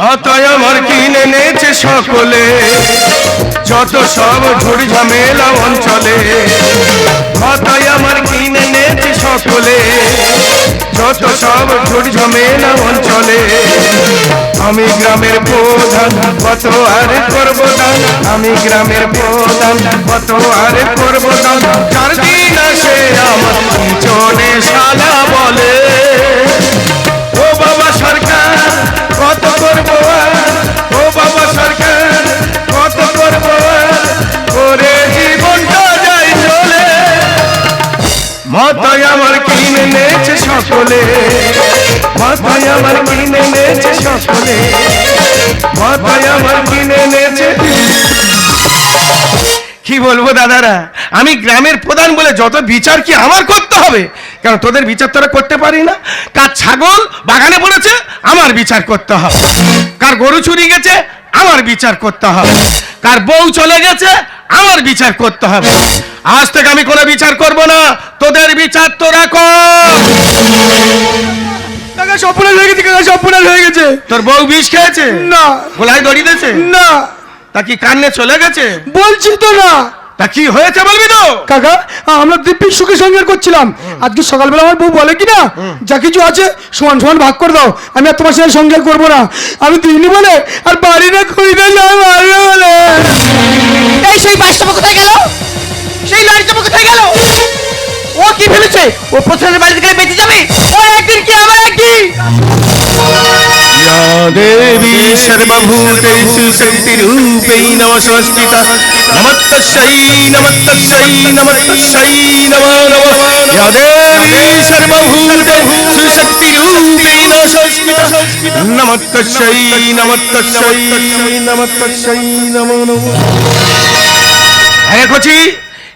মাথায় আমার কিনে নেছে সকলে। যত সব ঝুড় ঝামেলা অঞ্চলে, মাথায় আমার কিনে নেছে সকলে। যত সব ঝুড় ঝামেলা অঞ্চলে, আমি গ্রামের প্রধান, কত আর করব দান আমি গ্রামের প্রধান, কত আর করব দান চার দিন আসে আমার পিছনে শালা বলে। সকলে। মাথায় আমার কিনে নেছে সকলে। মাথায় আমার কিনে নেছে কি বলব দাদারা? আমি গ্রামের প্রধান বলে যত বিচার কি আমার করতে হবে? কারণ তোদের বিচার তোরা করতে পারি না? কার ছাগল বাগানে পড়েছে, আমার বিচার করতে হবে। কার গরু চুরি গেছে, আমার বিচার করতে হবে। কার বউ চলে গেছে, আমার বিচার করতে হবে। আজ থেকে আমি কোনো বিচার করব না। তোদের বিচার তোরা কর কাকা সপনাল হয়ে গেছে কাকা সপনাল হয়ে গেছে। তোর বউ বিষ খেয়েছে? না। গোলায় দড়ি দিয়েছে? না। তা কি কান্নে চলে গেছে? বলছি তো না। তা কি হয়েছে বলবি তো? কাকা আমরা দিব্যি সুখে সংসার করছিলাম। আজকে সকালবেলা আমার বউ বলে কি না যা কিছু আছে সমান সমান ভাগ করে দাও। আমি আর তোমার সাথে সংসার করব না। আমি দিইনি বলে আর বাড়ি না খুঁজতে যাই মারবে বলে। এই সেই বাইশটা কোথায় গেল? সেই লাড়িটা কোথায় গেল। ও কি ফেলেছে ও প্রথমের বাড়ি থেকে বেঁচে যাবে? ও একদিন কি আবার একদিন? দেবী সর্বভূতেষু শক্তিরূপেই নমস্কৃতা নমস্তস্যৈ নমস্তস্যৈ নমস্তস্যৈ নমো নমঃ। ইয়া দেবী সর্বভূতেষু নমো হ্যাঁ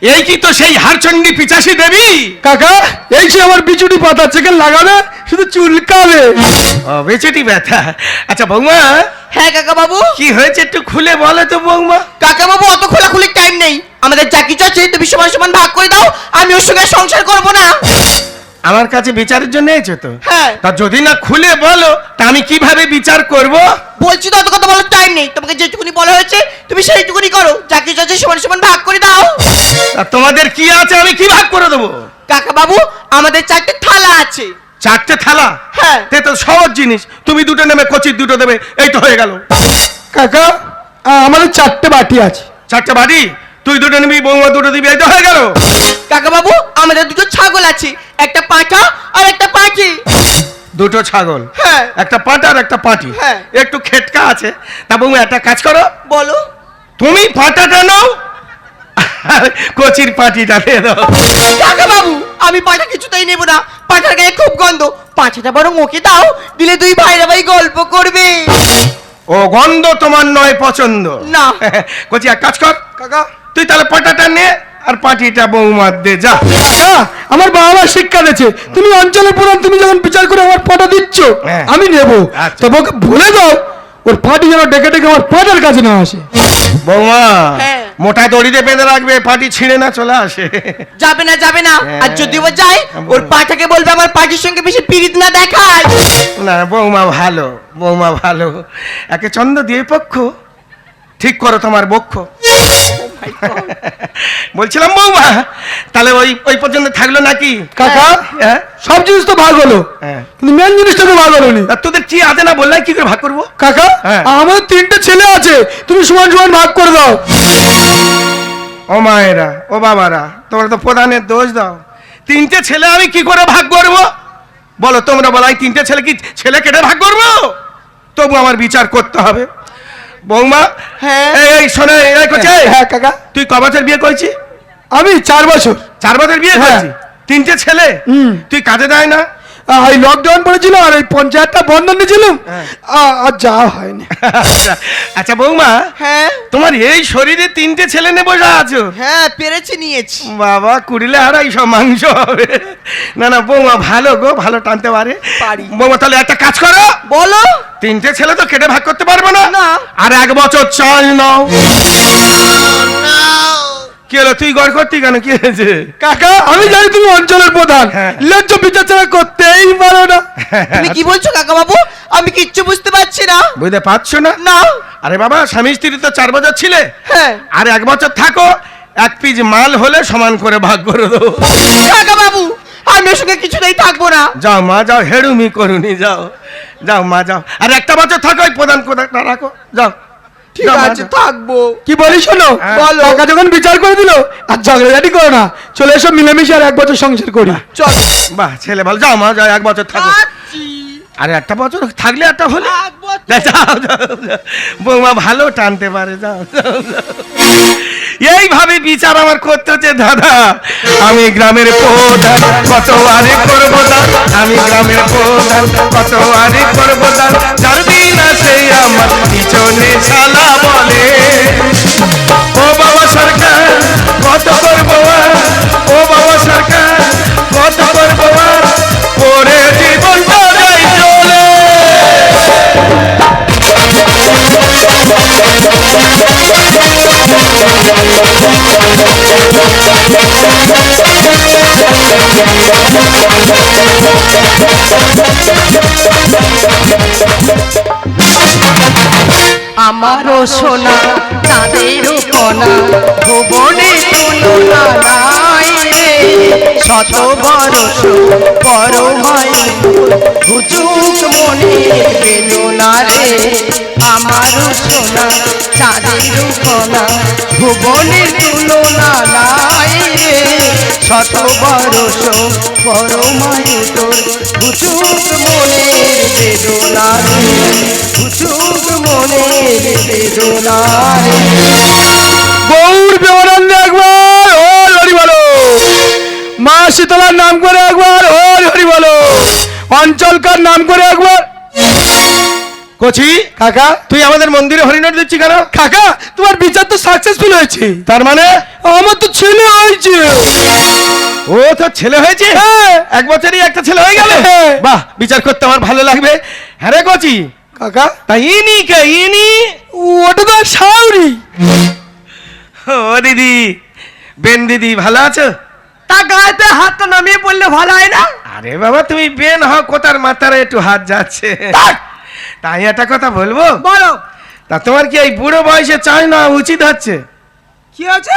এই কি তো সেই হারচণ্ডী পিচাসী দেবী? কাকা এই যে আমার বিচুটি পাতা চেকে লাগাবে শুধু চুলকাবে। ও বেচেটি ব্যথা আচ্ছা বৌমা। হ্যাঁ কাকা বাবু কি হয়েছে একটু খুলে বলো তো বৌমা। কাকা বাবু অত খোলাখুলির টাইম নেই। আমাদের যা কিছু আছে তুমি সমান সমান ভাগ করে দাও। আমি ওর সঙ্গে সংসার করব না। আমার কাছে বিচারের জন্য এসেছ তো? হ্যাঁ। তা যদি না খুলে বলো তা আমি কীভাবে বিচার করব? বলছি তো অত কথা বলার টাইম নেই। তোমাকে যেটুকুনি বলা হয়েছে তুমি সেইটুকুনি করো যা কিছু আছে সমান সমান ভাগ করে দাও। তা তোমাদের কি আছে আমি কি ভাগ করে দেবো? কাকা বাবু আমাদের চারটে থালা আছে। চারটে থালা? হ্যাঁ। তে তো সহজ জিনিস তুমি দুটো নেবে কচির দুটো দেবে এই তো হয়ে গেল। কাকা আ, আমাদের চারটে বাটি আছে। চারটে বাড়ি তুই দুটো নিবি বৌমা দুটো দিবি এই তো হয়ে গেল। কাকা বাবু আমাদের দুটো ছাগল আছে একটা পাঁঠা আর একটা পাখি দুটো ছাগল? হ্যাঁ। একটা পাটা আর একটা পাটি হ্যাঁ। একটু খেটকা আছে। তা বৌমা একটা কাজ করো। বলো। তুমি পাটাটা নাও। কচির পাটিটা দিয়ে দাও। কাকা বাবু আমি পাঁঠা কিছুতেই নেব না। পাঁঠার গায়ে খুব গন্ধ। পাঁঠাটা বরং ওকে দাও দিলে দুই ভাইরা ভাই গল্প করবে। ও গন্ধ তোমার নয় পছন্দ। না। কচি এক কাজ কর। কাকা। তুই তাহলে পাটাটা নে আর পাটিটা বৌমার দে যা। কাকা আমার বাবা মা শিক্ষা দিয়েছে। তুমি অঞ্চলের প্রধান তুমি যখন বিচার করে আমার পাটা দিচ্ছ হ্যাঁ। আমি নেব। আচ্ছা। তবে বলে দাও ওর পাটি যেন ডেকে ডেকে আমার পাটার কাছে না আসে। বৌমা মোটায় মোটা দড়িতে বেঁধে রাখবে পাটি ছিঁড়ে না চলে আসে। যাবে না যাবে না। হ্যাঁ। আর যদি ও যায় ওর পাঠাকে বলবে আমার পাটির সঙ্গে বেশি পীড়িত না দেখায়। না বৌমা ভালো বৌমা ভালো। একে চন্দ্র দিয়ে পক্ষ। ঠিক করো তোমার বক্ষ। বলছিলাম বৌমা তাহলে ওই ওই পর্যন্ত থাকল নাকি? কাকা হ্যাঁ? সব জিনিস তো ভাগ হলো। হ্যাঁ। কিন্তু মেন জিনিসটা তো ভাগ হলো নি তা তোদের কি আছে না বললাই কি করে ভাগ করব? কাকা হ্যাঁ। আমার তিনটে ছেলে আছে তুমি সমান সমান ভাগ করে দাও। ও মায়েরা ও বাবারা তোমরা তো প্রধানের দোষ দাও। তিনটে ছেলে আমি কি করে ভাগ করব? বলো তোমরা বলো এই তিনটে ছেলে কি ছেলে কেটে ভাগ করব? তবু আমার বিচার করতে হবে। বৌমা হ্যাঁ। এই, এই এরাই করছে হ্যাঁ কাকা। তুই ক বছর বিয়ে করেছিস আমি চার বছর। চার বছর বিয়ে করেছি? করেছিস তিনটে ছেলে। তুই কাজে দেয় না? আহ, এই লকডাউন পড়েছিল আর এই পঞ্চায়েতটা বন্ধ নিয়েছিলাম। হ্যাঁ। আর যাওয়া হয়নি। আচ্ছা, আচ্ছা বৌমা হ্যাঁ। তোমার এই শরীরে তিনটে ছেলে নিয়ে বসে আছো? হ্যাঁ পেরেছি নিয়েছি। বাবা কুড়িলে আড়াই সব মাংস হবে। না না বৌমা ভালো গো ভালো টানতে পারে। পারি। বৌমা তাহলে একটা কাজ করো। বলো। তিনটে ছেলে তো কেটে ভাগ করতে পারব না। না। আর এক বছর চাল নাও। কি হলো? তুই গড় করতি কেন? কি হয়েছে? কাকা আমি জানি তুমি অঞ্চলের প্রধান। হ্যাঁ। বিচার ছাড়া করতেই পারো না। তুমি কি বলছো কাকা বাবু আমি কিচ্ছু বুঝতে পারছি না। বুঝতে পারছ না? না। আরে বাবা স্বামী স্ত্রী তো চার বছর ছিলে। হ্যাঁ। আর এক বছর থাকো এক পিস মাল হলে সমান করে ভাগ করে দেবো। কাকা বাবু আমি ওর সঙ্গে কিছুতেই থাকব না। যাও মা যাও হেড়ুমি করুনি যাও। যাও মা যাও। আর একটা বছর থাকো ওই প্রধান কোথাটা রাখো যাও। ঠিক আছে থাকব। কি বলি শোনো? হ্যাঁ। বলো। কাকা যখন বিচার করে দিল আর ঝগড়াঝাটি করো না চলে এসো মিলেমিশে আর এক বছর সংসার করি। চল। বাহ ছেলে ভালো। যাও মা যাও এক বছর থাকো। আরে একটা বছর থাকলে একটা হলে। বৌমা ভালো টানতে পারে যাও। এইভাবে বিচার আমার করতে হচ্ছে দাদা। আমি গ্রামের প্রধান কত আরে করব দান আমি গ্রামের প্রধান কত আরে করব দান দিন আসে আমার পিছনে শালা বলে। ও বাবা সরকার, কত করব ও বাবা সরকার, কত করব পরে জীবনটা যাই চলে। আমারও সোনা তাদেরও কণা ভুবনে তুলনা নাই। রে শত বরষ পর হয় হুচুক মনে পেল না রে? আমারও সোনা তাদেরও কণা ভুবনে তুলনা নাই। রে শত বরষ পরমাই তোর হুচুক মনে বেদনা রে হুচুক মনে বেদনা রে গৌর বেওয়ানন্দ একবার, ও হরি বলো। মা শীতলার নাম করে একবার, ও হরি বলো। অঞ্চলকার নাম করে একবার। কচি? কাকা। তুই আমাদের মন্দিরে হরিণাট দিচ্ছি কেন? কাকা তোমার বিচার তো সাকসেসফুল হয়েছে। তার মানে? আমার তো ছেলে হয়েছে। ও তো ছেলে হয়েছে? হ্যাঁ। এক বছরই একটা ছেলে হয়ে গেল? হ্যাঁ। বাহ বিচার করতে আমার ভালো লাগবে। হ্যাঁ রে কচি। কাকা। তাই ইনি কে? ইনি? ওটা তো সাউরি ও দিদি। বেন দিদি ভালো আছো? তা গায়েতে হাতটা নামিয়ে পড়লে ভালো হয় না? আরে বাবা তুমি বেন হও কোথার মাথারে একটু হাত যাচ্ছে। তাই একটা কথা বলব? বলো। তা তোমার কি এই বুড়ো বয়সে চাই না উচিত হচ্ছে? কি হয়েছে?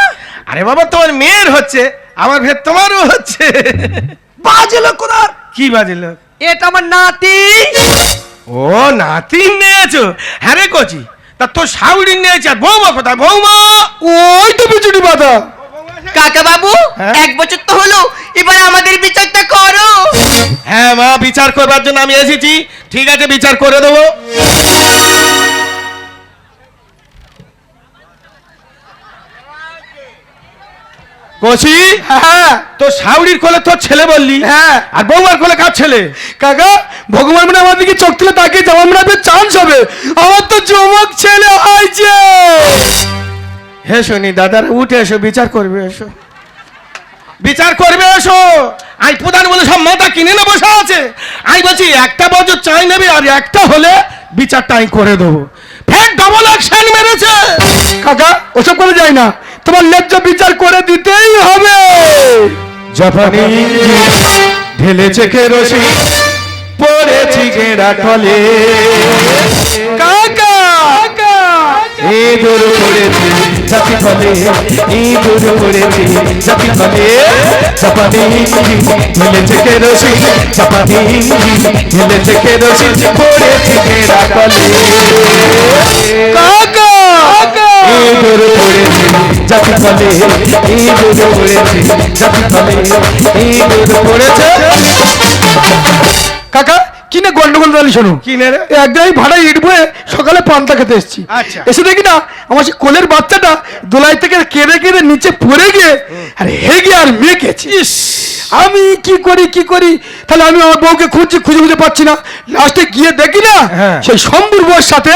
আরে বাবা তোমার মেয়ের হচ্ছে আমার ভেদ তোমারও হচ্ছে। বাজে লোক কোথার কি বাজিল এটা আমার নাতি। ও নাতি নিয়েছো? হ্যাঁ রে কচি তা তোর শাউরি নিয়েছে আর বৌমা কোথায়? বৌমা? ওই তো বিচুটি পাতা কাকা বাবু হ্যাঁ? এক বছর তো হলো এবার আমাদের বিচারটা করো। হ্যাঁ মা বিচার করবার জন্য আমি এসেছি। ঠিক আছে বিচার করে দেবো। কচি হ্যাঁ তোর শাউরির কোলে তোর ছেলে বললি হ্যাঁ। আর বৌমার কোলে কার ছেলে? কাকা ভগবান মানে আমার দিকে চোখ তুলে যেমন মনে চান্স হবে। আমার তো চমক ছেলে হয়েছে। হে শোনি দাদার উঠে এসো বিচার করবে এসো। বিচার করবে এসো। আই প্রধান বলে সব মাথা কিনে না বসে আছে। আমি বলছি একটা বছর চাই নেবে আর একটা হলে বিচারটা আমি করে দেবো। ফের ডবল অ্যাকশন মেরেছে। কাকা ওসব করে যায় না। তোমার ন্যায্য বিচার করে দিতেই হবে। জাপানি ঢেলেছে কেরোসি পড়েছি গেরা কলে কাকা ইঁদুর পড়েছে জাতি ফলে ইঁদুর পড়েছে জাতি ফলে চাপাতি ঢেলেছে কেরোসি চাপাতি ঢেলেছে কেরোসি পড়েছে গেরা কলে ইঁদুর পড়েছে জাতি ফলে ইঁদুর পড়েছে জাতি ফলে ইঁদুর পড়েছে। কাকা কি না গন্ডগোল দালি শোনো। কি নে রে একদিন ভাড়া ইট বয়ে সকালে পান্তা খেতে এসেছি। আচ্ছা। এসে দেখি না আমার সেই কোলের বাচ্চাটা দোলাই থেকে কেঁদে কেঁদে নিচে পড়ে গিয়ে আর হেগে আর মেকেছে আমি কি করি কি করি? তাহলে আমি আমার বউকে খুঁজছি খুঁজে খুঁজে পাচ্ছি না। লাস্টে গিয়ে দেখি না হ্যাঁ। সেই শম্ভুর বউর সাথে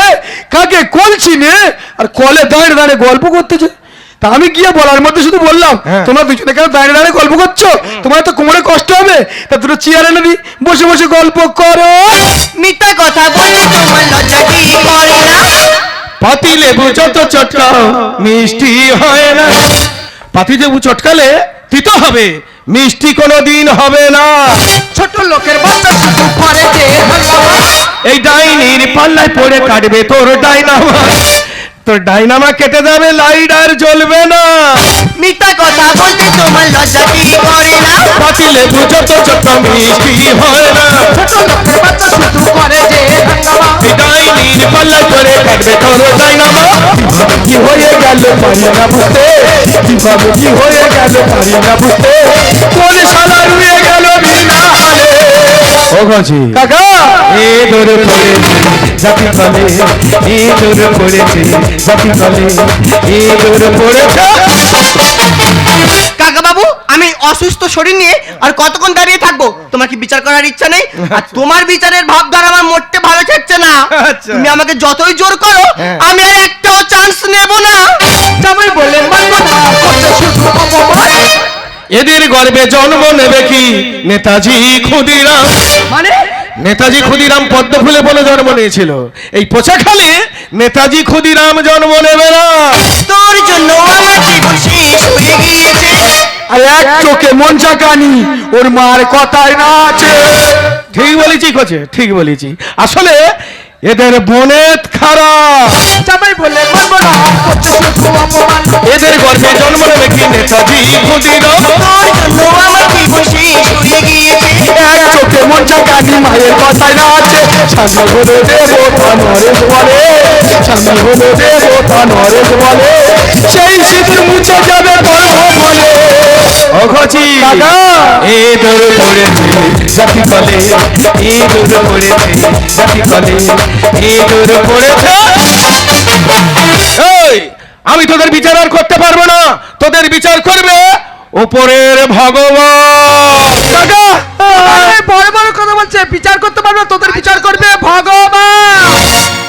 কাকে কলছি নে আর কলে দাঁড়িয়ে দাঁড়িয়ে গল্প করতেছে। তা আমি গিয়ে বলার মধ্যে শুধু বললাম হ্যাঁ। তোমরা দুজনে কেন দাঁড়িয়ে দাঁড়িয়ে গল্প করছ? তোমার তো কোমরে কষ্ট হবে। তা দুটো চেয়ার এনে বসে বসে গল্প করো। মিথ্যা কথা বললে তোমার লজ্জা কি করে না? পাতি লেবু যত চট মিষ্টি হয় না। পাতিলেবু চটকালে তিতো হবে মিষ্টি কোনো দিন হবে না। ছোট লোকের বাচ্চা শুধু যে এই ডাইনির পাল্লায় পড়ে কাটবে তোর ডাইনামা। তোর ডাইনামা কেটে যাবে লাইট আর জ্বলবে না। মিথ্যা কথা বলতে তোমার লজ্জা কি করে না? যত ছোট মিষ্টি হয় না। ছোট লোকের বাচ্চা শুধু করে যে ডাইনির পাল্লায় পড়ে কাটবে তোর ডাইনামা। কি হয়ে গেল পারি না বুঝতে কীভাবে কি হয়ে গেল পারি না বুঝতে কোন শালা রুয়ে গেল। ও কাকা! এ দূর পড়েছে জাতি তলে এ দূর পড়েছে জাতি তলে এ দূর পড়েছে কাকা বাবু আমি অসুস্থ শরীর নিয়ে আর কতক্ষণ দাঁড়িয়ে থাকব? তোমার কি বিচার করার ইচ্ছা নেই? আর তোমার বিচারের ভাবধারা আমার মোটে ভালো থাকছে না। আচ্ছা। তুমি আমাকে যতই জোর করো হ্যাঁ। আমি আর একটাও চান্স নেব না। জামাই বলে মানবো না শুধু এদের গর্বে জন্ম নেবে কি? নেতাজি ক্ষুদিরাম। মানে? নেতাজি ক্ষুদিরাম পদ্ম ফুলে বলে জন্ম নিয়েছিল। এই পোচাখালে নেতাজি ক্ষুদিরাম জন্ম নেবে না। তোর জন্য আমার জীবন শেষ হয়ে গিয়েছে? আর এক চোখে মন চাকানি ওর মার কথায় না আছে ঠিক বলেছি কোচে ঠিক বলেছি। আসলে এদের বনেত খারাপ। জামাই বলে মানবো না। করছে শুধু অপমান এদের গর্বে জন্ম নেবে কি নেতাজি? ক্ষুদিরাম তোর জন্য আমার জীবন শেষ গিয়েছে। এক চোখে চাকানি মায়ের কথায় না আছে স্বামী হলো দেবতা নরেশ বলে স্বামী হলো দেবতা নরেশ বলে সেই সিঁদুর মুছে যাবে বড় বলে অঘচি। এ দূর পড়েছে জাতি কলে এ দূর পড়েছে জাতি কলে এ দূর পড়েছে এই আমি তোদের বিচার আর করতে পারব না। তোদের বিচার করবে ওপরের ভগবান। কাকা বড় বড় কথা বলছে বিচার করতে পারবে না, তোদের বিচার করবে ভগবান।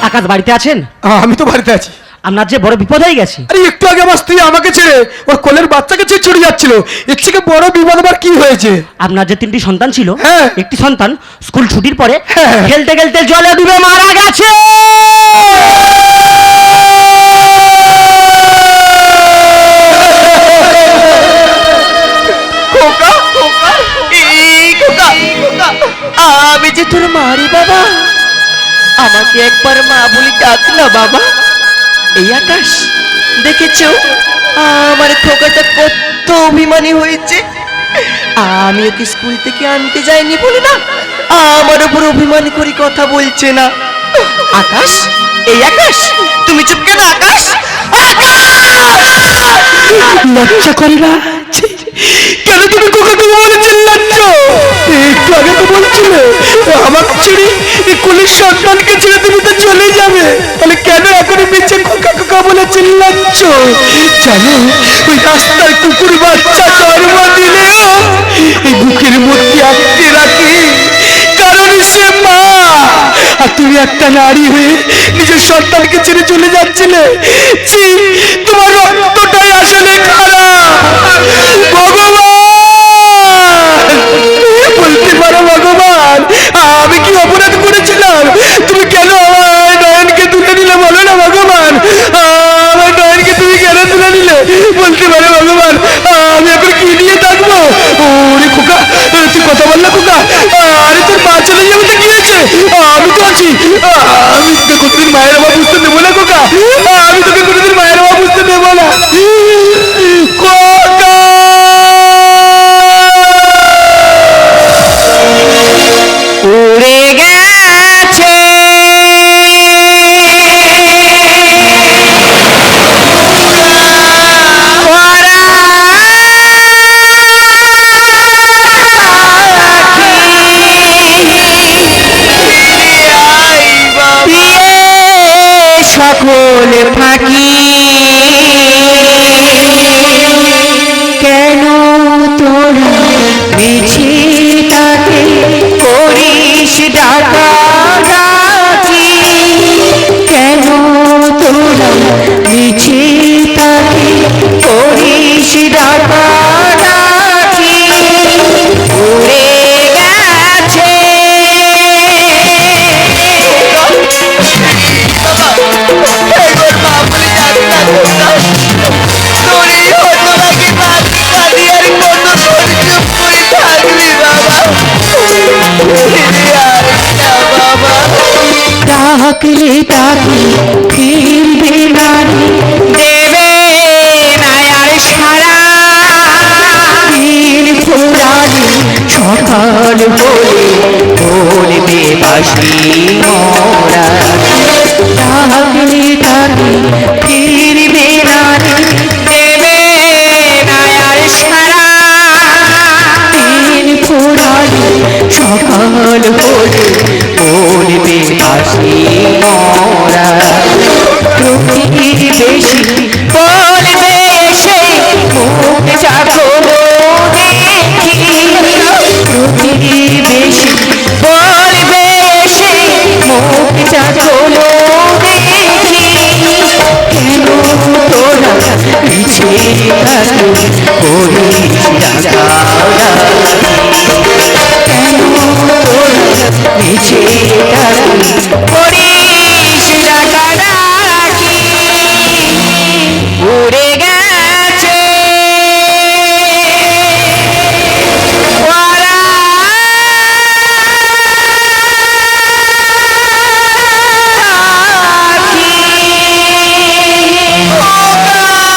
আকাশ বাড়িতে আছেন? আমি তো বাড়িতে আছি। আপনার যে বড় বিপদ হয়ে গেছে। আরে একটু আগে আমার স্ত্রী আমাকে ছেড়ে ওর কোলের বাচ্চাকে ছেড়ে চলে যাচ্ছিল। এর থেকে বড় বিপদ আবার কি হয়েছে? আপনার যে তিনটি সন্তান ছিল হ্যাঁ। একটি সন্তান স্কুল ছুটির পরে হ্যাঁ। খেলতে খেলতে জলে ডুবে মারা গেছে। আমি যে তোর মারি বাবা আমাকে একবার মা বলি ডাক না বাবা। এই আকাশ দেখেছ? আমার খোকাটা কত অভিমানী হয়েছে। আমি ওকে স্কুল থেকে আনতে যাইনি বলে না? আমার উপর অভিমানী করে কথা বলছে না। আকাশ, এই আকাশ, তুমি চুপ কেন আকাশ? লজ্জা করে না কেন তুমি একটু আগে তো বলছিলে আমাকে ছেড়ে এই কোলের সন্তানকে ছেড়ে তুমি তো চলে যাবে। তাহলে কেন এখন মিছে কোকা কোকা বলে চিল্লাচ্ছ? জানো, ওই কুকুর বাচ্চা জন্ম দিলেও এই বুকের মধ্যে আটকে রাখি, কারণ সে মা। আর তুমি একটা নারী হয়ে নিজের সন্তানকে ছেড়ে চলে যাচ্ছিলে। তোমার রক্তটাই আসলে খারাপ। ভগবান বলতে পারো ভগবান আমি কি অপরাধ করেছিলাম তুমি কেন আমার নয়নকে তুলে নিলে বলো না ভগবান আমার নয়নকে তুমি কেন তুলে নিলে বলতে পারো ভগবান আমি এখন কি নিয়ে থাকব ওরে খোকা তুই কথা বল না খোকা। আরে তোর বাচ্চাটা যাবে তো কি হয়েছে? আমি তো আছি। আমি তোকে কোনদিন মায়ের বাবা বুঝতে দেবো না সকল ফাঁকি ডাকলে তারা ফিরবে না দেবে নায়ার সারা। দিন পুরানি সকাল বলে বলবে বাসি মরা ডাকলে তারা কেন তোরা